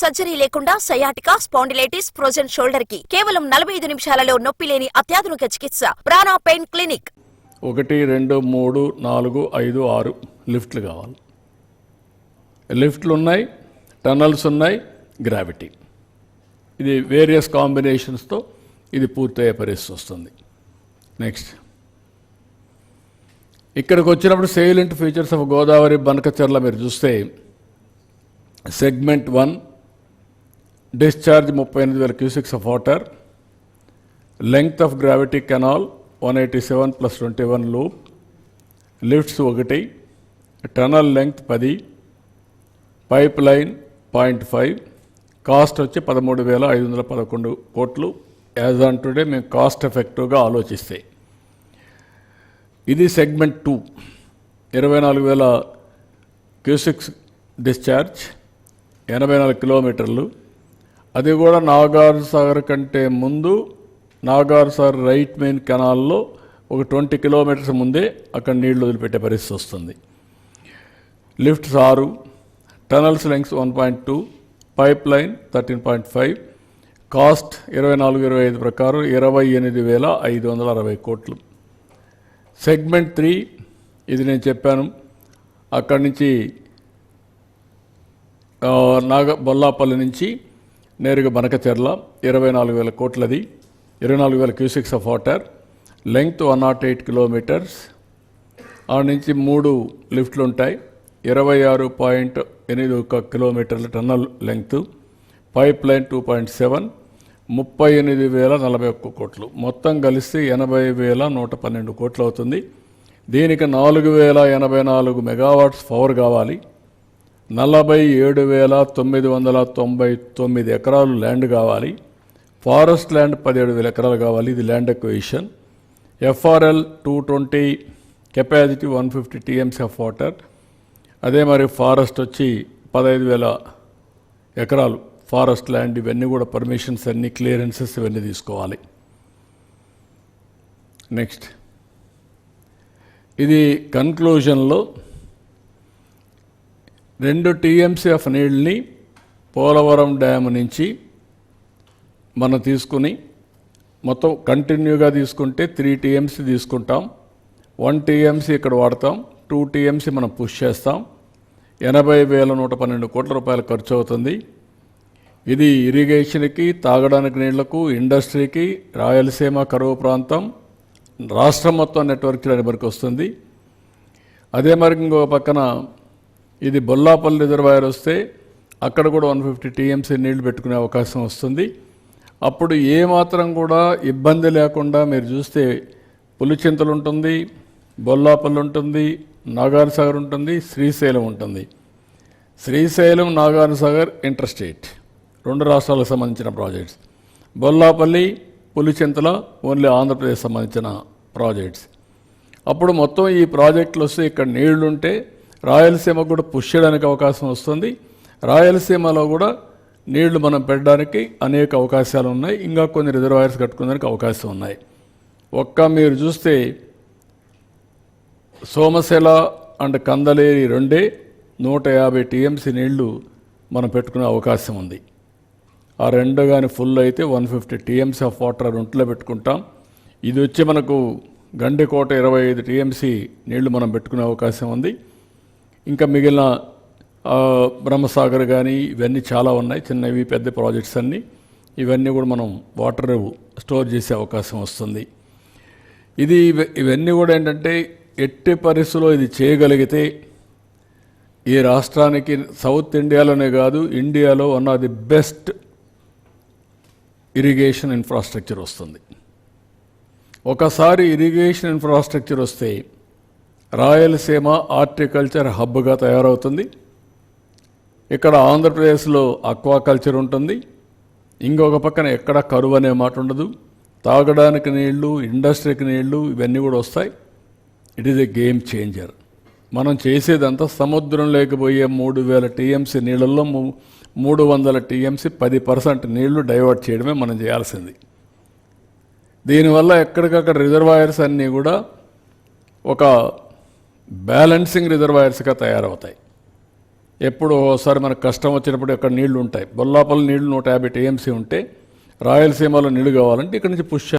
Surgery లేకుండా sciatica spondylitis frozen షోల్డర్కి కేవలం నలభై ఐదు నిమిషాలలో నొప్పి లేని అత్యాధునిక చికిత్స. Prana pain clinic. ఒకటి రెండు మూడు నాలుగు ఐదు ఆరు లిఫ్ట్లు కావాలి. లిఫ్ట్లు ఉన్నాయి టనల్స్ ఉన్నాయి గ్రావిటీ. ఇది వేరియస్ కాంబినేషన్స్తో ఇది పూర్తయ్యే పరిస్థితి వస్తుంది. నెక్స్ట్. ఇక్కడికి వచ్చినప్పుడు salient features of Godavari Banakacherla మీరు చూస్తే సెగ్మెంట్ వన్ డిశ్చార్జ్ ముప్పై ఎనిమిది వేల cusecs of water length of gravity canal one eighty seven plus twenty one loop lifts ఒకటి టనల్ లెంగ్త్ పది pipe line point five cost వచ్చి పదమూడు వేల ఐదు వందల పదకొండు కోట్లు. యాజ్ ఆన్ టుడే మేము కాస్ట్ ఎఫెక్టివ్గా ఆలోచిస్తే. ఇది సెగ్మెంట్ టూ ఇరవై నాలుగు వేల క్యూసిక్స్ డిశ్చార్జ్ ఎనభై నాలుగు కిలోమీటర్లు. అది కూడా నాగార్ సాగర్ కంటే ముందు నాగార్ సాగర్ రైట్ మెయిన్ కెనాల్లో ఒక ట్వంటీ కిలోమీటర్స్ ముందే అక్కడ నీళ్ళు వదిలిపెట్టే పరిస్థితి వస్తుంది. లిఫ్ట్స్ ఆరు tunnels lengths one point two pipe line thirteen point five cost ఇరవై నాలుగు ఇరవై ఐదు ప్రకారం ఇరవై ఎనిమిది వేల ఐదు వందల అరవై కోట్లు. సెగ్మెంట్ త్రీ ఇది నేను చెప్పాను. అక్కడి నుంచి నాగ బొల్లాపల్లి నుంచి నేరుగా బనకచెర్ల ఇరవై నాలుగు వేల కోట్లది ఇరవై నాలుగు వేల cusecs of water length one nought eight kilometres ఆ నుంచి మూడు లిఫ్ట్లు ఉంటాయి ఇరవై ఆరు పాయింట్ ఎనిమిది ఒక కిలోమీటర్ల tunnel length pipe line two point seven ముప్పై ఎనిమిది వేల నలభై ఒక్క కోట్లు. మొత్తం కలిసి ఎనభై వేల నూట పన్నెండు కోట్లు అవుతుంది. దీనికి నాలుగు వేల ఎనభై నాలుగు మెగావాట్స్ పవర్ కావాలి. నలభై ఏడు వేల తొమ్మిది వందల తొంభై తొమ్మిది ఎకరాలు ల్యాండ్ కావాలి. ఫారెస్ట్ ల్యాండ్ పదిహేడు వేల ఎకరాలు కావాలి. ఇది land acquisition. FRL two twenty capacity one fifty TMC of water. అదే మరి ఫారెస్ట్ వచ్చి పదహైదు వేల ఎకరాలు. ఫారెస్ట్ ల్యాండ్ ఇవన్నీ కూడా పర్మిషన్స్ అన్ని క్లియరెన్సెస్ ఇవన్నీ తీసుకోవాలి. నెక్స్ట్. ఇది కన్క్లూజన్లో రెండు టీఎంసీ ఆఫ్ నీళ్ళని పోలవరం డ్యామ్ నుంచి మనం తీసుకుని మొత్తం కంటిన్యూగా తీసుకుంటే త్రీ టీఎంసీ తీసుకుంటాం. వన్ టీఎంసీ ఇక్కడ వాడతాం. టూ టీఎంసీ మనం పుష్ చేస్తాం. ఎనభై వేల నూట పన్నెండు కోట్ల రూపాయలు ఖర్చు అవుతుంది. ఇది ఇరిగేషన్కి తాగడానికి నీళ్ళకు ఇండస్ట్రీకి రాయలసీమ కరువు ప్రాంతం రాష్ట్రం మొత్తం నెట్వర్క్ చేయడానికి వరకు వస్తుంది. అదే మరి ఇంకో పక్కన ఇది బొల్లాపల్లి రిజర్వాయర్ వస్తే అక్కడ కూడా వన్ ఫిఫ్టీ టీఎంసీ నీళ్ళు పెట్టుకునే అవకాశం వస్తుంది. అప్పుడు ఏమాత్రం కూడా ఇబ్బంది లేకుండా మీరు చూస్తే పులిచింతలు ఉంటుంది బొల్లాపల్లి ఉంటుంది నాగార్సాగర్ ఉంటుంది శ్రీశైలం ఉంటుంది. Srisailam Nagar interstate inter state రెండు రాష్ట్రాలకు సంబంధించిన ప్రాజెక్ట్స్. బొల్లాపల్లి పులిచింతల ఓన్లీ ఆంధ్రప్రదేశ్ సంబంధించిన ప్రాజెక్ట్స్. అప్పుడు మొత్తం ఈ ప్రాజెక్టులు వస్తే ఇక్కడ నీళ్ళుంటే రాయలసీమకు కూడా పుష్ చేయడానికి అవకాశం వస్తుంది. రాయలసీమలో కూడా నీళ్ళు మనం పెట్టడానికి అనేక అవకాశాలు ఉన్నాయి. ఇంకా కొన్ని రిజర్వాయర్స్ కట్టుకోవడానికి అవకాశం ఉన్నాయి. ఒక్క మీరు చూస్తే సోమశిల అండ్ కందలేరి రెండే నూట యాభై టీఎంసీ నీళ్ళు మనం పెట్టుకునే అవకాశం ఉంది. ఆ రెండు కానీ ఫుల్ అయితే one fifty TMC of water ఒంట్లో పెట్టుకుంటాం. ఇది వచ్చి మనకు గండికోట ఇరవై ఐదు టీఎంసీ నీళ్ళు మనం పెట్టుకునే అవకాశం ఉంది. ఇంకా మిగిలిన బ్రహ్మసాగర్ కానీ ఇవన్నీ చాలా ఉన్నాయి. చిన్నవి పెద్ద ప్రాజెక్ట్స్ అన్నీ. ఇవన్నీ కూడా మనం వాటర్ స్టోర్ చేసే అవకాశం వస్తుంది. ఇది ఇవన్నీ కూడా ఏంటంటే ఎట్టి పరిస్థితుల్లో ఇది చేయగలిగితే ఈ రాష్ట్రానికి సౌత్ ఇండియాలోనే కాదు ఇండియాలో one of the best irrigation infrastructure వస్తుంది. ఒకసారి ఇరిగేషన్ ఇన్ఫ్రాస్ట్రక్చర్ వస్తే రాయలసీమ హార్టికల్చర్ హబ్గా తయారవుతుంది. ఇక్కడ ఆంధ్రప్రదేశ్లో అక్వాకల్చర్ ఉంటుంది. ఇంకొక పక్కన ఎక్కడ కరువు అనే మాట ఉండదు. తాగడానికి నీళ్ళు ఇండస్ట్రీకి నీళ్ళు ఇవన్నీ కూడా వస్తాయి. It is a game changer మనం చేసేదంతా సముద్రం లేకపోయే మూడు వేల టీఎంసీ నీళ్ళల్లో మూడు వందల టీఎంసీ పది పర్సెంట్ నీళ్ళు డైవర్ట్ చేయడమే మనం చేయాల్సింది. దీనివల్ల ఎక్కడికక్కడ రిజర్వాయర్స్ అన్నీ కూడా ఒక బ్యాలెన్సింగ్ రిజర్వాయర్స్గా తయారవుతాయి. ఎప్పుడు ఒకసారి మనకు కష్టం వచ్చినప్పుడు అక్కడ నీళ్ళు ఉంటాయి బొల్లాపల్లి నీళ్ళు నూట యాభై టీఎంసీ ఉంటే రాయలసీమలో నీళ్ళు కావాలంటే ఇక్కడ నుంచి పుష్